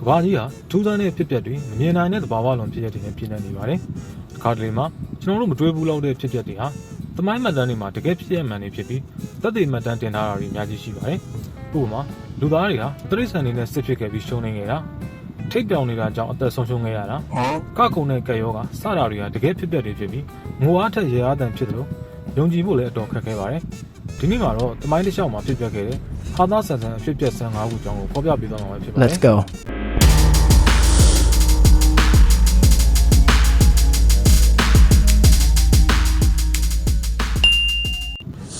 ကဘာကြီးဟာထူးဆန်းတဲ့ဖြစ်ပျက်တွေမမြင်နိုင်တဲ့သဘာဝလွန်ဖြစ်ပျက်တွေနဲ့ပြည်နေနေပါတယ်။ဒီခါတလေမှာကျွန်တော်တို့မတွေးဘူးလောက်တဲ့ဖြစ်ပျက်တွေဟာသမိုင်းမှတ်တမ်းတွေမှာတကယ်ဖြစ်ရမှန်တွေဖြစ်ပြီးသက်သေမှတ်တမ်းတင်ထားတာတွေအများကြီးရှိပါတယ်။ဥပမာလူသားတွေဟာတရိษံတွေနဲ့စစ်ဖြစ်ခဲ့ပြီးရှုံးနေခဲ့တာထိတ်ပြောင်နေတာကြောင့်အသက်ဆုံးရှုံးခဲ့ရတာကကုံတဲ့ကက်ရောကစတာတွေကတကယ်ဖြစ်ပျက်တွေဖြစ်ပြီးငိုအားထက်ရေအားတန်ဖြစ်တယ်လို့ယုံကြည်ဖို့လည်းအတော်ခက်ခဲပါတယ်။ဒီနေ့မှာတော့သမိုင်းတစ်လျှောက်မှာဖြစ်ပျက်ခဲ့တဲ့ဟာသားဆန်ဆန်အဖြစ်ပျက်ဆန်၅ခုကြောင်းကိုဖော်ပြပေးသွားမှာပဲဖြစ်ပါတယ်။ Let's go.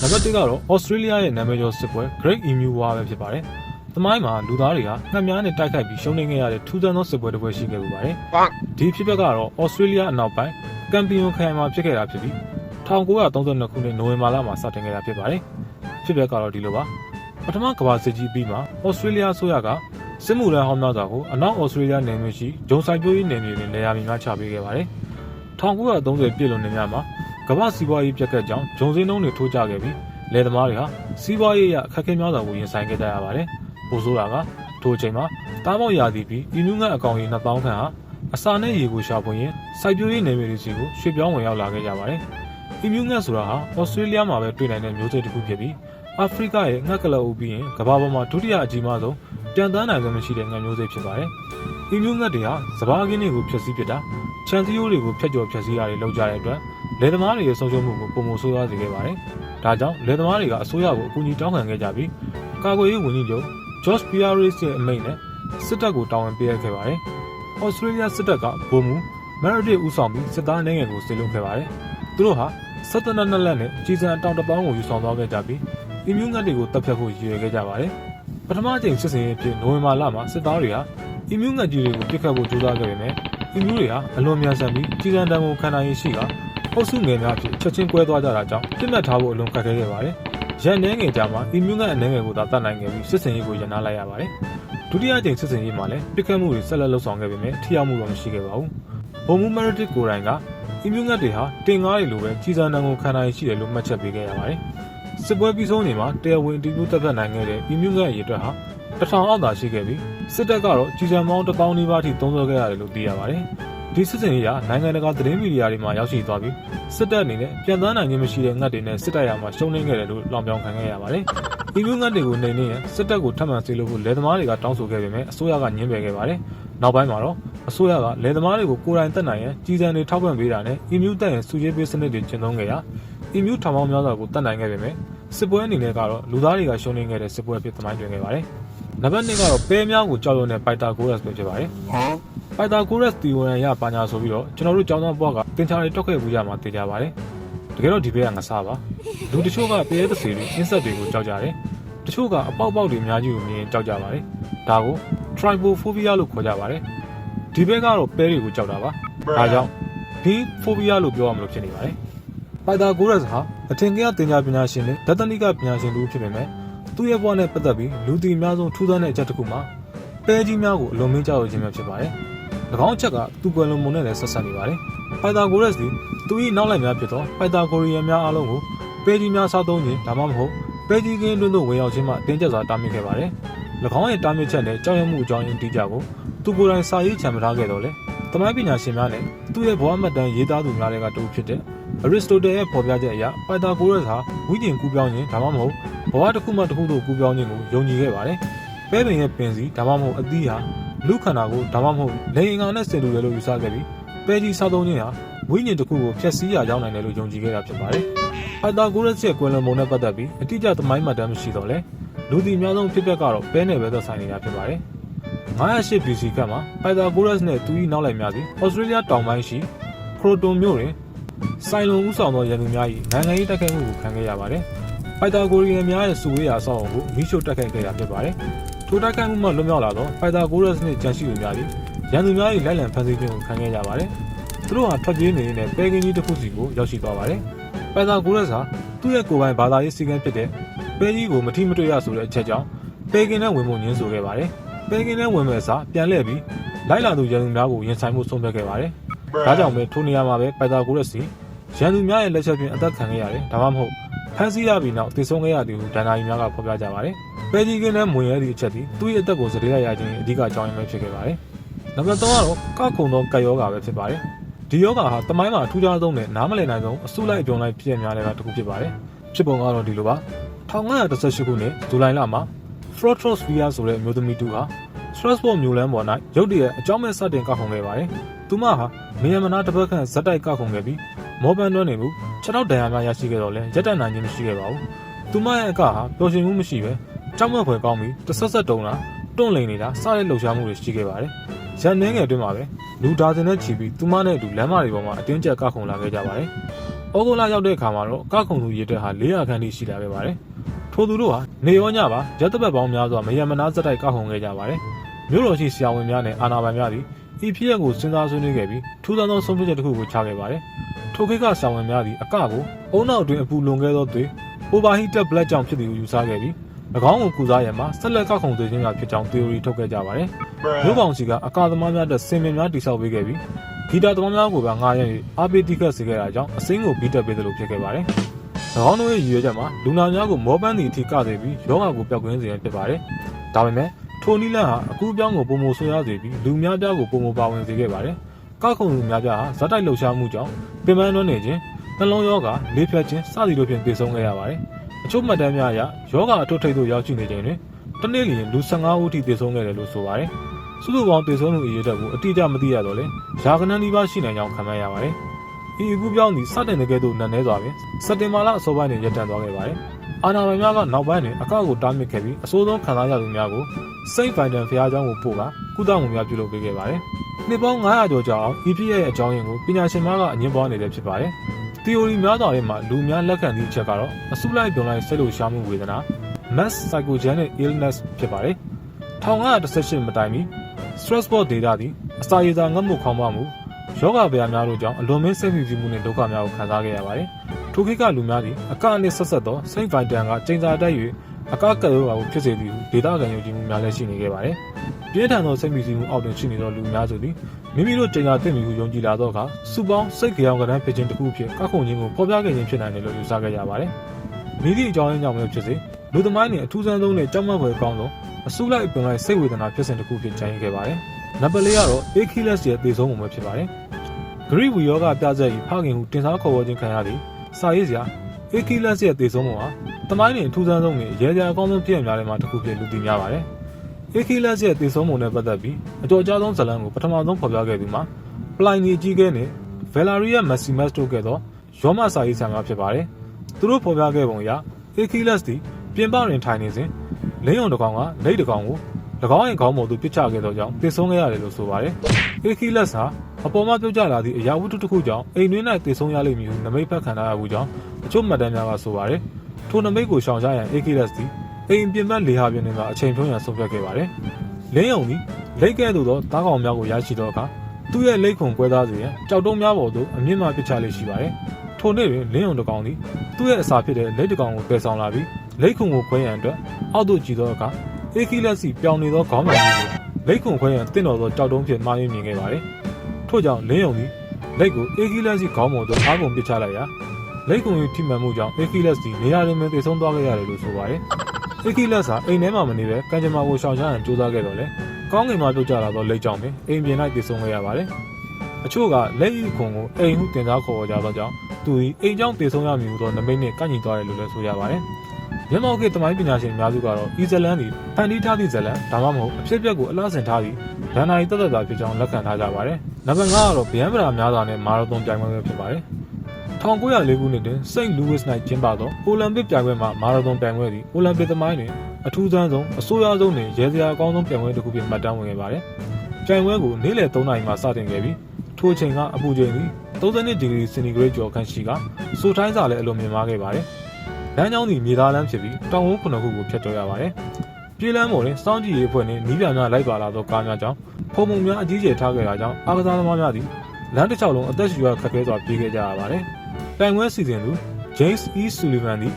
နံပါတ်1ကတော့ Australia ရဲ့နာမည်ကျော်စစ်ပွဲ Great Emu War ပဲဖြစ်ပါတယ်။သမိုင်းမှာလူသားတွေကငှက်များနဲ့တိုက်ခိုက်ပြီးရှုံးနေခဲ့ရတဲ့ထူးဆန်းသောစစ်ပွဲတစ်ပွဲရှိခဲ့ပူပါတယ်။ဒီဖြစ်ပျက်ကတော့ Australia အနောက်ပိုင်းကမ်ပီယွန်ခရိုင်မှာဖြစ်ခဲ့တာဖြစ်ပြီး1932ခုနှစ်နိုဝင်ဘာလမှာစတင်ခဲ့တာဖြစ်ပါတယ်။ဖြစ်ပျက်ကတော့ဒီလိုပါ။ပထမကမ္ဘာစစ်ကြီးပြီးမှ Australia ဆိုရကစစ်မှုထမ်းဟောင်းများစွာကိုအနောက် Australia နယ်မြေရှိဂျုံဆိုင်ပြိုးရေးနယ်မြေတွေနေရာများချပေးခဲ့ပါတယ်။1930ပြည့်လွန်နေများမှာ ကမ္ဘာစီးပွားရေးပြက်ကတ်ကြောင့်ဂျုံစင်းနှုန်းတွေထိုးကျခဲ့ပြီးလယ်သမားတွေဟာစီးပွားရေးရအခက်အခဲများစွာကိုရင်ဆိုင်ခဲ့ကြရပါတယ်။ပိုဆိုးတာကထိုအချိန်မှာတားပေါက်ရာသီပြီးအင်းနူးငတ်အကောင်ကြီး2000ခန့်ဟာအစာနဲ့ရေကိုရှာဖွေရင်စိုက်ပျိုးရေးနယ်မြေတွေစီကိုရွှေ့ပြောင်းဝင်ရောက်လာခဲ့ကြပါတယ်။အင်းနူးငတ်ဆိုတာဟာဩစတြေးလျမှာပဲတွေ့နိုင်တဲ့မျိုးစိတ်တစ်ခုဖြစ်ပြီးအာဖရိကရဲ့ငှက်ကလအုပ်ပြီးရင်ကမ္ဘာပေါ်မှာဒုတိယအကြီးမားဆုံးပြန်တန်းနိုင်ခွင့်မရှိတဲ့ငှက်မျိုးစိတ်ဖြစ်ပါတယ်။အင်းနူးငတ်တွေဟာစဘာကင်းတွေကိုဖျက်ဆီးပစ်တာခြံစည်းရိုးတွေကိုဖျက်ကျော်ဖျက်ဆီးတာတွေလုပ်ကြတဲ့အတွက် လယ်သမားတွေရဲ့ဆုံးရှုံးမှုကိုပုံမဆိုးရွားစေခဲ့ပါတယ်။ဒါကြောင့်လယ်သမားတွေကအစိုးရကိုအကူအညီတောင်းခံခဲ့ကြပြီးကာကွယ်ရေးဝန်ကြီးချုပ် George Pierce ရဲ့အမိန့်နဲ့စစ်တပ်ကိုတာဝန်ပေးအပ်ခဲ့ပါတယ်။ Australia စစ်တပ်ကဗိုလ်မှူး Meredith ဦးဆောင်ပြီးစစ်သားနိုင်ငံကိုစေလွှတ်ခဲ့ပါတယ်။သူတို့ဟာစစ်တပ်နဲ့လက်နဲ့ကြီးစံအတောင်တစ်ပေါင်းကိုယူဆောင်သွားခဲ့ကြပြီးအင်မြူငတ်တွေကိုတပ်ဖြတ်ဖို့ရည်ရွယ်ခဲ့ကြပါတယ်။ပထမအကြိမ်စစ်စင်ရေးဖြစ်နိုဝင်ဘာလမှာစစ်သားတွေဟာအင်မြူငတ်ကြီးတွေကိုပစ်ခတ်ဖို့ကြိုးစားခဲ့ပေမဲ့အင်မြူတွေဟာအလွန်မြန်ဆန်ပြီးကြီးစံတန်းကိုခံနိုင်ရရှိက အုပ်စုငယ်များဖြစ်ချက်ချင်းကွဲသွားကြတာကြောင့်ပြစ်မှတ်ထားဖို့အလွန်ခက်ခဲခဲ့ပါတယ်။ရန်နှဲငယ်ကြမှာအင်မြူငတ်အနေငယ်ကိုသာတတ်နိုင်ခဲ့ပြီးစစ်စင်ရေးကိုရန်နာလိုက်ရပါတယ်။ဒုတိယအကြိမ်စစ်စင်ရေးမှာလည်းပြစ်ခတ်မှုတွေဆက်လက်လှုပ်ဆောင်ခဲ့ပေမဲ့ထိရောက်မှုတော့မရှိခဲ့ပါဘူး။ဘုံမူမရတစ်ကိုယ်တိုင်ကအင်မြူငတ်တွေဟာတင်ကားတွေလိုပဲကြီးစံတန်းကိုခံနိုင်ရှိတယ်လို့မှတ်ချက်ပေးခဲ့ရပါတယ်။စစ်ပွဲပြီးဆုံးနေမှာတရားဝင်အတည်ပြုတပ်ဖြတ်နိုင်ခဲ့တဲ့အင်မြူငတ်ရေအတွက်ဟာတထောင်အောက်သာရှိခဲ့ပြီးစစ်တပ်ကတော့ကြီးစံပေါင်း1000နီးပါးထိသုံးစွဲခဲ့ရတယ်လို့သိရပါတယ်။ ဒီစစ်စင်ရေးကနိုင်ငံတကာသတင်းမီဒီယာတွေမှာရောက်ရှိသွားပြီးစစ်တပ်အနေနဲ့ပြန်သန်းနိုင်ခြင်းမရှိတဲ့ငတ်တွေနဲ့စစ်တပ်ရမှာရှုံးနေခဲ့တယ်လို့လောင်ပြောင်ခံခဲ့ရပါတယ်။ဒီမျိုးငတ်တွေကိုနေနေရင်စစ်တပ်ကိုထပ်မံဆေးလို့ဖို့လယ်သမားတွေကတောင်းဆိုခဲ့ပေမဲ့အစိုးရကညှင်းပယ်ခဲ့ပါတယ်။နောက်ပိုင်းမှာတော့အစိုးရကလယ်သမားတွေကိုကိုယ်တိုင်တက်နိုင်ရန်ကြီးစံတွေထောက်ပံ့ပေးတာနဲ့အီမြူတက်ရင်စုရေးပေးစနစ်တွေကျင့်သုံးခဲ့ရာအီမြူထောင်ပေါင်းများစွာကိုတက်နိုင်ခဲ့ပေမဲ့စစ်ပွဲအနေနဲ့ကတော့လူသားတွေကရှုံးနေခဲ့တဲ့စစ်ပွဲအဖြစ်သမိုင်းတွင်ခဲ့ပါတယ်။နံပါတ်2ကတော့ပဲများကိုကြောက်ရွံ့တဲ့ပိုက်တာကိုရက်စ်ပဲဖြစ်ပါတယ်။ ပိုက်တာကိုရက်စ်တီဝရန်ရပါညာဆိုပြီးတော့ကျွန်တော်တို့ကျောင်းသားဘွားကတင်ချာတွေတောက်ခဲ့ဘူးကြမှာသိကြပါတယ်တကယ်တော့ဒီဘက်ကငစားပါလူတချို့ကပဲသစီတွေအင်းဆက်တွေကိုကြောက်ကြတယ်တချို့ကအပေါက်ပေါက်တွေအများကြီးကိုမြင်ကြောက်ကြပါတယ်ဒါကို trypophobia လို့ခေါ်ကြပါတယ်ဒီဘက်ကတော့ပဲတွေကိုကြောက်တာပါဒါကြောင့် bee phobia လို့ပြောရမလို့ဖြစ်နေပါတယ်ပိုက်တာကိုရက်စ်ဟာအထင်ကရတင်ညာပညာရှင်နဲ့ဒသနိကပညာရှင်တို့ဖြစ်ပေမဲ့သူ့ရဲ့ဘဝနဲ့ပတ်သက်ပြီးလူတီအများဆုံးထူးဆန်းတဲ့အချက်တစ်ခုမှာ ပဲကြီးများကိုအလွန်မင်းကြောက်ရခြင်းပဲဖြစ်ပါတယ်၎င်းအချက်ကသူ့ကွယ်လွန်မှုနဲ့လည်းဆက်ဆက်နေပါတယ်။ပိုက်တာဂိုရက်စ်သည်သူ၏နောက်လိုက်များဖြစ်သောပိုက်တာဂိုရီယန်များအားလုံးကိုပဲကြီးများစားသုံးခြင်းဒါမှမဟုတ်ပဲကြီးကင်းတွင်းသို့ဝင်ရောက်ခြင်းမှတင်းကျပ်စွာတားမြစ်ခဲ့ပါတယ်။၎င်းရဲ့တားမြစ်ချက်နဲ့ကြောက်ရွံ့မှုအကြောင်းရင်းတိကျကိုသူကိုယ်တိုင်စာရေးချန်မထားခဲ့တော့လေ။တမိုင်းပညာရှင်များနဲ့သူ့ရဲ့ဘဝမှတ်တမ်းရေးသားသူများတွေကတူဖြစ်တဲ့အရစ်စတိုတယ်ရဲ့ဖော်ပြချက်အရပိုက်တာဂိုရက်စ်ဟာဝိညာဉ်ကူးပြောင်းခြင်းဒါမှမဟုတ်ဘဝတစ်ခုမှတစ်ခုသို့ကူးပြောင်းခြင်းကိုယုံကြည်ခဲ့ပါတယ်။ ပဲပင်ရဲ့ပင်စီဒါမှမဟုတ်အသီးဟာလူခန္ဓာကိုဒါမှမဟုတ်လေအင်္ဂါနဲ့ဆင်တူတယ်လို့ယူဆခဲ့ပြီးပဲကြီးစားသုံးခြင်းဟာဝိညာဉ်တစ်ခုကိုဖျက်ဆီးရာရောက်နိုင်တယ်လို့ယုံကြည်ခဲ့တာဖြစ်ပါတယ်။ဖိုက်တာဂိုရက်စ်ရဲ့ကွယ်လွန်ပုံနဲ့ပတ်သက်ပြီးအတိအကျသမိုင်းမှတ်တမ်းမရှိတော့လဲလူဒီအများဆုံးဖြစ်ပျက်ကတော့ပဲနဲ့ပဲသက်ဆိုင်နေတာဖြစ်ပါတယ်။908 BC ခန့်မှာဖိုက်တာဂိုရက်စ်နဲ့သူ၏နောက်လိုက်များသည်ဩစတြေးလျတောင်ပိုင်းရှိခရိုတွန်မြို့တွင်စိုင်လုံဦးဆောင်သောရန်သူများ၏နိုင်ငံရေးတိုက်ခိုက်မှုကိုခံခဲ့ရပါတယ်။ဖိုက်တာဂိုရီယန်များရဲ့စုဝေးရာအဆောက်အအုံကိုမိရှို့တိုက်ခိုက်ခဲ့တာဖြစ်ပါတယ်။ ထိုတိုက်ခိုက်မှုမှလွတ်မြောက်လာသောဖိုက်တာဂိုရက်စ်နှင့်ကြန့်ရှိသူများသည်ရန်သူများ၏လိုက်လံဖမ်းဆီးခြင်းကိုခံခဲ့ကြပါတယ်။သူတို့ဟာထွက်ပြေးနေနေတဲ့ပဲကင်းကြီးတစ်ခုစီကိုရောက်ရှိသွားပါတယ်။ဖိုက်တာဂိုရက်စ်ဟာသူ့ရဲ့ကိုယ်ပိုင်ဘာသာရေးစီကံဖြစ်တဲ့ပဲကြီးကိုမထိမတွေ့ရဆိုတဲ့အချက်ကြောင့်ပဲကင်းနဲ့ဝင်မှုညှင်းဆိုခဲ့ပါတယ်။ပဲကင်းနဲ့ဝင်မဲ့အစားပြန်လှည့်ပြီးလိုက်လာသူရန်သူများကိုရင်ဆိုင်မှုဆုံးဖြတ်ခဲ့ပါတယ်။ဒါကြောင့်ပဲထိုနေရာမှာပဲပိုက်တာဂိုရက်စ်စီရန်သူများရဲ့လက်ချက်ဖြင့်အသက်ခံခဲ့ရတယ်။ဒါမှမဟုတ် ဖမ်းဆီးရပြီးနောက်တည်ဆုံခဲ့ရသည်ဟုဒဏ္ဍာရီများကဖော်ပြကြပါတယ်။ပဲကြီးကင်းနဲ့မွေရဲသည့်အချက်သည်သူ့ရဲ့အသက်ကိုစတေးလိုက်ရခြင်းအဓိကအကြောင်းရင်းပဲဖြစ်ခဲ့ပါတယ်။နံပါတ်3ကတော့ကောက်ခုံသောကက်ယောဂါပဲဖြစ်ပါတယ်။ဒီယောဂါဟာတမိုင်းမှာအထူးခြားဆုံးနဲ့နားမလည်နိုင်ဆုံးအစုလိုက်အပြုံလိုက်ဖြစ်ရများတဲ့ကတစ်ခုဖြစ်ပါတယ်။ဖြစ်ပုံကတော့ဒီလိုပါ1918ခုနှစ်ဇူလိုင်လမှာ Frotrosphere ဆိုတဲ့အမျိုးသမီးတူဟာ Strasbourg မြို့လမ်းပေါ်၌ရုတ်တရက်အကြောင်းမဲ့စတင်ကောက်ခုံခဲ့ပါတယ်။သူမဟာနေရမနာတစ်ပတ်ခန့်ဇက်တိုက်ကောက်ခုံခဲ့ပြီး မောပန်းတွန်းနေမှုခြေထောက်ဒဏ်ရာများရရှိခဲ့တော့လဲရက်တန်နိုင်ခြင်းမရှိခဲ့ပါဘူး။သူမရဲ့အကဟာပျော်ရွှင်မှုမရှိပဲကြောက်မက်ဖွယ်ကောင်းပြီးတဆက်ဆက်တုံတာတွန့်လိန်နေတာစတဲ့လှုပ်ရှားမှုတွေရှိခဲ့ပါတယ်။ရန်နှင်းငယ်အတွင်းမှာပဲလူဒါဇင်နဲ့ချီပြီးသူမနဲ့အတူလမ်းမတွေပေါ်မှာအတင်းကျပ်ကောက်ခုံလာခဲ့ကြပါတယ်။ဩဂုတ်လရောက်တဲ့အခါမှာတော့ကောက်ခုံသူရေတက်ဟာ400ခန်းထိရှိလာခဲ့ပါတယ်။ထိုသူတို့ဟာနေရောညပါရက်တပတ်ပေါင်းများစွာမယမနာစက်တိုက်ကောက်ခုံခဲ့ကြပါတယ်။မြို့တော်ရှိဆရာဝန်များနဲ့အာဏာပိုင်များသည် ဤဖြစ်ရပ်ကိုစဉ်းစားဆွေးနွေးခဲ့ပြီးထူးဆန်းသောဆုံးဖြတ်ချက်တစ်ခုကိုချခဲ့ပါတယ်။ထိုခေတ်ကဆရာဝန်များသည်အကကိုအုံနောက်အတွင်းအပူလွန်ခဲ့သောသွေး overheated blood ကြောင့်ဖြစ်သည်ဟုယူဆခဲ့ပြီး၎င်းကိုကုစားရန်မှာဆက်လက်ကောက်ခုံသွေးခြင်းကဖြစ်ကြောင်း theory ထုတ်ခဲ့ကြပါတယ်။မြို့ကောင်စီကအကာသမားများတဲ့စင်မင်များတိစောက်ပေးခဲ့ပြီးဂီတာသမားများကိုပါငှားရမ်း၍အာပေတိကတ်စေခဲ့တာကြောင့်အစိမ်းကိုပြီးတက်ပေးသလိုဖြစ်ခဲ့ပါတယ်။၎င်းတို့ရဲ့ရည်ရွယ်ချက်မှာလူနာများကိုမောပန်းသည့်အထိကစေပြီးယောဂါကိုပျောက်ကင်းစေရန်ဖြစ်ပါတယ်။ဒါပေမဲ့ ထိုနီလန်ဟာအကူအပြောင်းကိုပုံမဆွေးရစေပြီးလူများပြားကိုပုံမပါဝင်စေခဲ့ပါတယ်။ကောက်ခုံလူများပြားဟာဇက်တိုက်လှုပ်ရှားမှုကြောင့်ပင်ပန်းတွန်းနေခြင်းနှလုံးရောဂါလေးဖြတ်ခြင်းစသည်တို့ဖြင့်ပြေဆုံးခဲ့ရပါတယ်။အချို့မှတ်တမ်းများအရယောဂါအထုပ်ထိပ်သို့ရောက်ရှိနေခြင်းတွင်တစ်နေ့လျင်လူ15ဦးထိသေဆုံးခဲ့တယ်လို့ဆိုပါတယ်။စုစုပေါင်းသေဆုံးသူအရေအတွက်ကိုအတိအကျမသိရတော့လဲရာခဏန်းဒီပါရှိနိုင်ကြောင်းခန့်မှန်းရပါတယ်။ ဤအခုပြောင်းသည့်စတင်တဲ့ကဲ့သို့နန်းနေစွာပင်စက်တင်ဘာလအစောပိုင်းတွင်ရပ်တန့်သွားခဲ့ပါတယ်။အာနာပိုင်များကနောက်ပိုင်းတွင်အကောက်ကိုတားမြစ်ခဲ့ပြီးအဆိုးဆုံးခံစားရသူများကိုစိတ်ဖိုင်တန်ဖျားเจ้าကိုပို့ကကုသမှုများပြုလုပ်ပေးခဲ့ပါတယ်။နှစ်ပေါင်း900ကျော်ကြာအောင် EPA ရဲ့အကြောင်းရင်းကိုပညာရှင်များကအငင်းပွားနေတယ်ဖြစ်ပါတယ်။ theory များစွာထဲမှာလူများလက်ခံသည့်အချက်ကတော့အစုလိုက်ပြုံလိုက်စိတ်လှုပ်ရှားမှုဝေဒနာ mass psychogenic illness ဖြစ်ပါတယ်1918မတိုင်မီ Strasbourg ဒေသသည်အစာရည်စာငတ်မှုခေါင်းပါမှု ယောဂဗျာများတို့ကြောင့်အလွန်မင်းစိတ်ဖိစီးမှုနှင့်ဒုက္ခများကိုခံစားခဲ့ရပါတယ်ထိုခေတ်ကလူများသည်အကအနစ်ဆက်ဆက်သောစိတ်ဗိုင်တန်ကချိန်စာတက်၍အကကရောဂါကိုဖြစ်စေသည်ဟုဒေသခံယုံကြည်မှုများလည်းရှိနေခဲ့ပါတယ်ပြင်းထန်သောစိတ်ဖိစီးမှုအောက်တွင်ရှိနေသောလူများစုသည်မိမိတို့ချိန်စာတက်မီဟုယုံကြည်လာသောအခါစုပေါင်းစိတ်ကြောင်ကရန်ဖြစ်ခြင်းတစ်ခုဖြစ်ကောက်ခုန်ခြင်းကိုဖော်ပြခဲ့ခြင်းဖြစ်နိုင်တယ်လို့ယူဆခဲ့ကြပါတယ်မိသည့်အကြောင်းရင်းကြောင့်လည်းဖြစ်စေလူသမိုင်းနှင့်အထူးဆန်းဆုံးနဲ့ကြောက်မက်ဖွယ်ကောင်းသောအစုလိုက်ပင်လိုက်စိတ်ဝေဒနာဖြစ်စဉ်တစ်ခုဖြစ်ကြံရခဲ့ပါတယ် နံပါတ်၄ကတော့ Achilles ရဲ့သေဆုံးပုံပဲဖြစ်ပါတယ်ဂရိဝီယောဂပြဆက်၏ဖခင်ဟုတင်စားခေါ်ဝေါ်ခြင်းခံရသည့်စာရေးစရာ Achilles ရဲ့သေဆုံးပုံဟာသမိုင်းနှင့်အထူးဆန်းဆုံးနဲ့ရဲကြအကောင်းဆုံးဖြစ်ရများတဲ့မှာတစ်ခုဖြစ်လူသိများပါတယ် Achilles ရဲ့သေဆုံးပုံနဲ့ပတ်သက်ပြီးအတော်ကြားဆုံးဇာတ်လမ်းကိုပထမဆုံးဖော်ပြခဲ့သူမှာ Pliny ကြီးကဲနဲ့ Valeria Maximus တို့ကဲ့သို့ရောမစာရေးဆံများဖြစ်ပါတယ်သူတို့ဖော်ပြခဲ့ပုံအရ Achilles သည်ပြင်ပတွင်ထိုင်နေစဉ်လင်းယုံတစ်ကောင်ကလက်တစ်ကောင်ကို၎ င်းရဲ့ခေါင်းပေါ်သို့ပစ်ချခဲ့သောကြောင့်သေဆုံးခဲ့ရတယ်လို့ဆိုပါတယ်။ Achilles ဟာအပေါ်မှာပြုတ်ကျလာသည့်အရာဝတ္ထုတစ်ခုကြောင့်အိမ်တွင်း၌သေဆုံးရလိမ့်မည်ဟုနမိတ်ဖက်ခံထားရမှုကြောင့်အချို့မှတ်တမ်းများကဆိုပါတယ်။ထိုနမိတ်ကိုရှောင်ရှားရန် Achilles သည်အိမ်ပြင်ပလေဟာပြင်တွင်ကအချိန်ဖြုံးရန်ဆုံးဖြတ်ခဲ့ပါတယ်။လင်းယုံသည်လိတ်ကဲ့သို့သောသားကောင်များကိုရရှိသောအခါသူ့ရဲ့လိတ်ခုံကွဲသားစေရန်ကြောက်တုံးများပေါ်သို့အမြင့်မှပစ်ချလေးရှိပါတယ်။ထိုနေ့တွင်လင်းယုံတစ်ကောင်သည်သူ့ရဲ့အစာဖြစ်တဲ့လိတ်တစ်ကောင်ကိုပယ်ဆောင်လာပြီးလိတ်ခုံကိုခွဲရန်အတွက်အောက်သို့ကြည့်သောအခါ အေကီလက်စီပြောင်းနေသောခေါင်းဆောင်ကြီးကိုလိတ်ခုံခွဲရန်တင့်တော်သောကြောက်တုံးဖြင့်မှားယွင်းမြင်ခဲ့ပါတယ်။ထို့ကြောင့်လင်းယုံသည်လိတ်ကိုအေကီလက်စီခေါင်းပေါ်သို့အားကုန်ပစ်ချလိုက်ရာလိတ်ခုံ၏ထိမှန်မှုကြောင့်အေကီလက်စီနေရာတွင်ပင်သေဆုံးသွားခဲ့ရတယ်လို့ဆိုပါတယ်။အေကီလက်စာအိမ်ထဲမှာမနေပဲကံကြမ္မာကိုရှောင်ရှားရန်ကြိုးစားခဲ့တော့လေကောင်းကင်မှာပြုတ်ကျလာသောလိတ်ကြောင့်ပင်အိမ်ပြင်၌သေဆုံးခဲ့ရပါတယ်။အချို့ကလက်ဤခုံကိုအိမ်ဟုတင်စားခေါ်ကြသောကြောင့်သူ၏အိမ်ကြောင့်သေဆုံးရမည်ဟုသောနမိတ်နှင့်ကန့်ညီသွားတယ်လို့လည်းဆိုရပါတယ်။ မျက်မှောက်ခေတ်တမိုင်းပညာရှင်အများစုကတော့အီဇလန်သည်ဖန်တီးထားသည့်ဇလန်ဒါမှမဟုတ်အဖြစ်အပျက်ကိုအလားဆင်ထားပြီးဒန်နာရီတက်တက်တာဖြစ်ကြောင်းလက်ခံထားကြပါတယ်။နံပါတ်5ကတော့ဗျမ်းပရာများစွာနဲ့မာရသွန်ပြိုင်ပွဲပဲဖြစ်ပါတယ်။1904ခုနှစ်တွင်စိန့်လူးဝစ်၌ကျင်းပသောအိုလံပစ်ပြိုင်ပွဲမှာမာရသွန်ပြိုင်ပွဲသည်အိုလံပစ်သမိုင်းတွင်အထူးဆန်းဆုံးအဆိုးရွားဆုံးနှင့်ရဲစရာအကောင်းဆုံးပြိုင်ပွဲတစ်ခုဖြစ်မှတ်တမ်းဝင်ခဲ့ပါတယ်။ပြိုင်ပွဲကိုနေ့လယ်3နာရီမှစတင်ခဲ့ပြီးထိုအချိန်ကအပူချိန်သည်32ဒီဂရီစင်တီဂရိတ်ကျော်ခန့်ရှိကစိုးထိုင်းစာလည်းအလွန်မြင့်မားခဲ့ပါတယ်။ လမ်းကြောင်းသည်မြေသားလမ်းဖြစ်ပြီးတောင်ဝန်းခုနှစ်ခုကိုဖြတ်ကျော်ရပါတယ်။ပြေးလမ်းပေါ်တွင်စောင်းကြည့်ရေးအဖွဲ့နှင့်နီးပြများလိုက်ပါလာသောကားများကြောင့်ဖုံမှုများအကြီးကျယ်ထားခဲ့တာကြောင့်အားကစားသမားများသည်လမ်းတစ်လျှောက်လုံးအသက်ရှူရခက်ခဲစွာပြေးခဲ့ကြရပါတယ်။တိုင်ဝဲစီစဉ်သူ James E. Sullivan သည်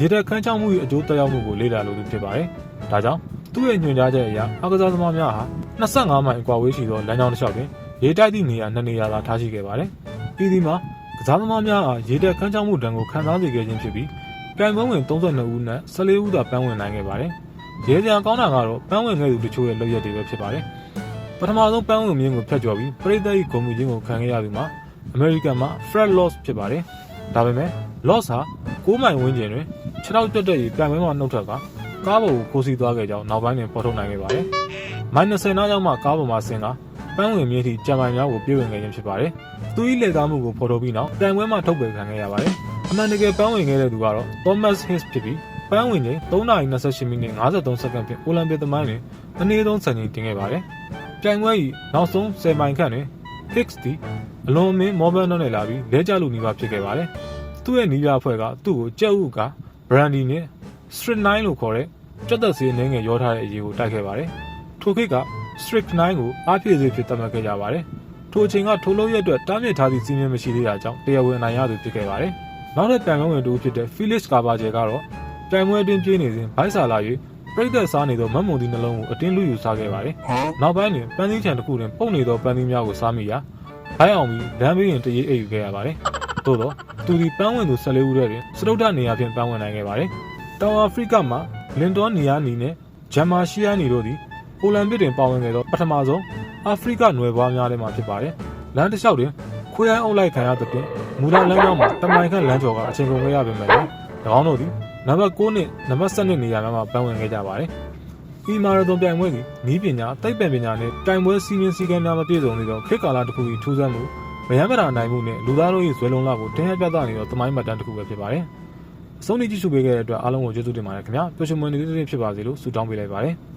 ရေတပ်ခန်းချောင်းမှု၏အကျိုးသက်ရောက်မှုကိုလေ့လာလိုသူဖြစ်ပါတယ်။ဒါကြောင့်သူ့ရဲ့ညွှန်ကြားချက်အရအားကစားသမားများဟာ25မိုင်အကွာဝေးရှိသောလမ်းကြောင်းတစ်လျှောက်တွင်ရေတိုက်သည့်နေရာနှစ်နေရာသာထားရှိခဲ့ပါတယ်။ပြည်ဒီမှာကစားသမားများအားရေတက်ခန်းချောင်းမှုတံကိုခံစားစေခဲ့ခြင်းဖြစ်ပြီး ပြိုင်ပွဲဝင်32ဦးနဲ့14ဦးသာပန်းဝင်နိုင်ခဲ့ပါတယ်။ရဲစရာကောင်းတာကတော့ပန်းဝင်ခဲ့သူတချို့ရဲ့လုပ်ရက်တွေပဲဖြစ်ပါတယ်။ပထမဆုံးပန်းဝင်မြင်းကိုဖျက်ကျော်ပြီးပရိသတ်၏ဂုဏ်မှုချင်းကိုခံခဲ့ရသူမှာအမေရိကန်မှာ Fred Loss ဖြစ်ပါတယ်။ဒါပေမဲ့ Loss ဟာ6မိုင်ဝန်းကျင်တွင်6ထောက်တက်တက်ရေးပြိုင်ပွဲမှာနှုတ်ထွက်ကကားပေါ်ကိုခိုးစီးသွားခဲ့ကြောင်းနောက်ပိုင်းတွင်ပေါ်ထုတ်နိုင်ခဲ့ပါတယ်။မိုင်20နားရောက်မှကားပေါ်မှာဆင်းက ပန်းဝင်မြင်းထိကြံပိုင်များကိုပြေးဝင်ခဲ့ခြင်းဖြစ်ပါတယ်။သူ၏လက်ကားမှုကိုဖော်ထုတ်ပြီးနောက်ပြိုင်ပွဲမှာထုတ်ပယ်ခံခဲ့ရပါတယ်။အမှန်တကယ်ပန်းဝင်ခဲ့တဲ့သူကတော့ Thomas Hicks ဖြစ်ပြီးပန်းဝင်ချိန်3:28မိနစ်53စက္ကန့်ဖြင့်အိုလံပစ်သမိုင်းတွင်အနည်းဆုံးစံချိန်တင်ခဲ့ပါတယ်။ပြိုင်ပွဲ၏နောက်ဆုံး10မိုင်ခန့်တွင် Hicks သည်အလွန်အမင်းမော်ဘန်တော့နဲ့လာပြီးလဲကျလူနီးပါးဖြစ်ခဲ့ပါတယ်။သူ့ရဲ့နီးပြအဖွဲ့ကသူ့ကိုကြက်ဥက Brandy နဲ့ Strychnine လို့ခေါ်တဲ့ကြက်သက်ဆေးနှင်းငယ်ရောထားတဲ့အရေးကိုတိုက်ခဲ့ပါတယ်။ထိုခေတ်က Strychnine ကိုအားဖြည့်စေဖြစ်သတ်မှတ်ခဲ့ကြပါတယ်။ထိုအချိန်ကထိုလုံးရက်အတွက်တားမြစ်ထားသည့်စီးမြင်မရှိသေးတာကြောင့်တရားဝင်အနိုင်ရသူဖြစ်ခဲ့ပါတယ်။နောက်ထပ်ပြိုင်ပွဲဝင်တူဖြစ်တဲ့ Felix Garbage ကတော့ပြိုင်ပွဲအတွင်းပြေးနေစဉ်ဘိုက်စာလာ၍ပြိသက်စားနေသောမတ်မုံသီးနှလုံးကိုအတင်းလူယူစားခဲ့ပါတယ်။နောက်ပိုင်းတွင်ပန်းသီးချံတစ်ခုတွင်ပုတ်နေသောပန်းသီးများကိုစားမိရာဘိုက်အောင်ပြီးလမ်းဘေးရင်တရေအိပ်ယူခဲ့ရပါတယ်။သို့သောသူဒီပန်းဝင်သူ14ဦးတည်းတွင်စတုဒ္ဒနေရာဖြင့်ပန်းဝင်နိုင်ခဲ့ပါတယ်။တောင်အာဖရိကမှာလင်တော်နီယာနီနဲ့ဂျမ်မာရှီယာနီတို့သည် အိုလံပစ်တွင်ပါဝင်ခဲ့သောပထမဆုံးအာဖရိကနွယ်ဘွားများထဲမှဖြစ်ပါတယ်။လမ်းတစ်လျှောက်တွင်ခွေးအိုင်းအုပ်လိုက်ခံရတဲ့တွင်မူလလမ်းကြောင်းမှာတမိုင်ခန့်လမ်းကျော်ကအချိန်ကုန်ခဲ့ရပေမဲ့လည်း၎င်းတို့သည်နံပါတ်9နဲ့နံပါတ်7နေရာများမှာပန်းဝင်ခဲ့ကြပါတယ်။ဒီမာရသွန်ပြိုင်ပွဲသည်နီးပညာတိုက်ပံပညာနဲ့တိုင်ပွဲစီးမင်းစည်းကမ်းများမပြည့်စုံသေးသောခေတ်ကာလတစ်ခု၏ထူးဆန်းမှုဗယံပရာနိုင်မှုနဲ့လူသားတို့၏ဇွဲလုံးလာကိုတင်ပြပြသနေသောသမိုင်းမှတ်တမ်းတစ်ခုပဲဖြစ်ပါတယ်။အဆုံးထိကြည့်ရှုပေးခဲ့တဲ့အတွက်အားလုံးကိုကျေးဇူးတင်ပါတယ်ခင်ဗျာ။ပျော်ရွှင်မွေးနေ့တစ်နေ့ဖြစ်ပါစေလို့ဆုတောင်းပေးလိုက်ပါတယ်။